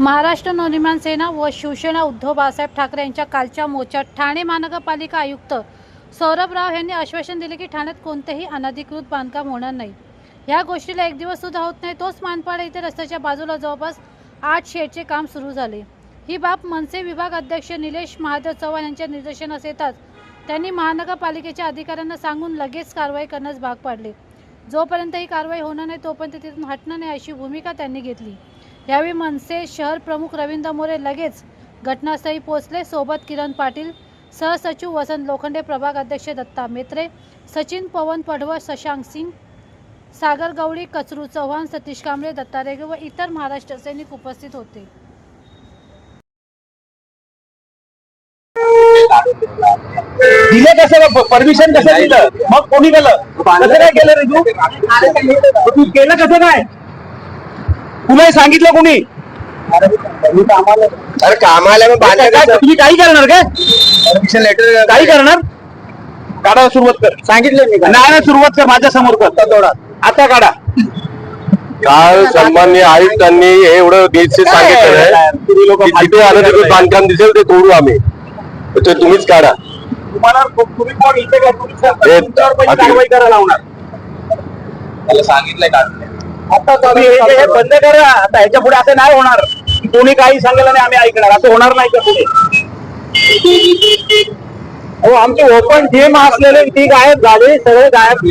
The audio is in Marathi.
महाराष्ट्र नवनिर्माण सेना व शिवसेना उद्धव बाळासाहेब ठाकरे यांच्या कालच्या मोर्चात ठाणे महानगरपालिका आयुक्त सौरभ राव यांनी आश्वासन दिले की ठाण्यात कोणतेही अनधिकृत बांधकाम होणार नाही. या गोष्टीला एक दिवस सुद्धा होत नाही. तोच मानपाडा इथे रस्त्याच्या बाजूला जवळपास आठ शेडचे काम सुरू झाले. ही बाब मनसे विभाग अध्यक्ष निलेश महादेव चव्हाण यांच्या निदर्शनास येतात त्यांनी महानगरपालिकेच्या अधिकाऱ्यांना सांगून लगेच कारवाई करण्यास भाग पाडले. जोपर्यंत ही कारवाई होणार नाही तोपर्यंत तिथून हटणार नाही अशी भूमिका त्यांनी घेतली. यावेळी मनसे शहर प्रमुख रवींद्र मोरे लगेच घटनास्थळी पोहोचले. सोबत किरण पाटील सहसचिव वसंत लोखंडे प्रभाग अध्यक्ष दत्ता मेत्रे सचिन पवन पडवळ शशांक सिंग सागर गवळी कचरू चव्हाण सतीश कांबळे दत्ता रेगे व इतर महाराष्ट्र सैनिक उपस्थित होते. दिले कसं परमिशन कसं दिलं. मग कोणी गेलं कसं काय केलं रे तू केलं कसं काय? तुला सांगितलं कोणी? अरे कामाला मग काय- काय- तुम्ही काही करणार काय? परमिशन लेटर काही करणार? काढा सुरुवात कर. सांगितलं मी नाही नाही, सुरुवात कर माझ्यासमोर कर. आता काढा. काल सन्मान्य आयुक्तांनी हे एवढं गेटचे सांगितलं आहे तुम्ही लोक की जिथे अनधिकृत बांधकाम दिसेल ते तोडू आम्ही. तर ते तुम्हीच काढा. तुम्हाला तुम्ही कोण? इथे काय तुम्ही तुमच्यावर पण कारवाई करायला लावणार. त्याला सांगितलंय का आता तुम्ही हे हे बंद करा. आता ह्याच्या पुढे असं नाही होणार. कोणी काही सांगेल नाही आम्ही ऐकणार. असं होणार नाही का पुढे? हो आमची ओपन जिम असलेले ती गायब झाली. सगळे गायब.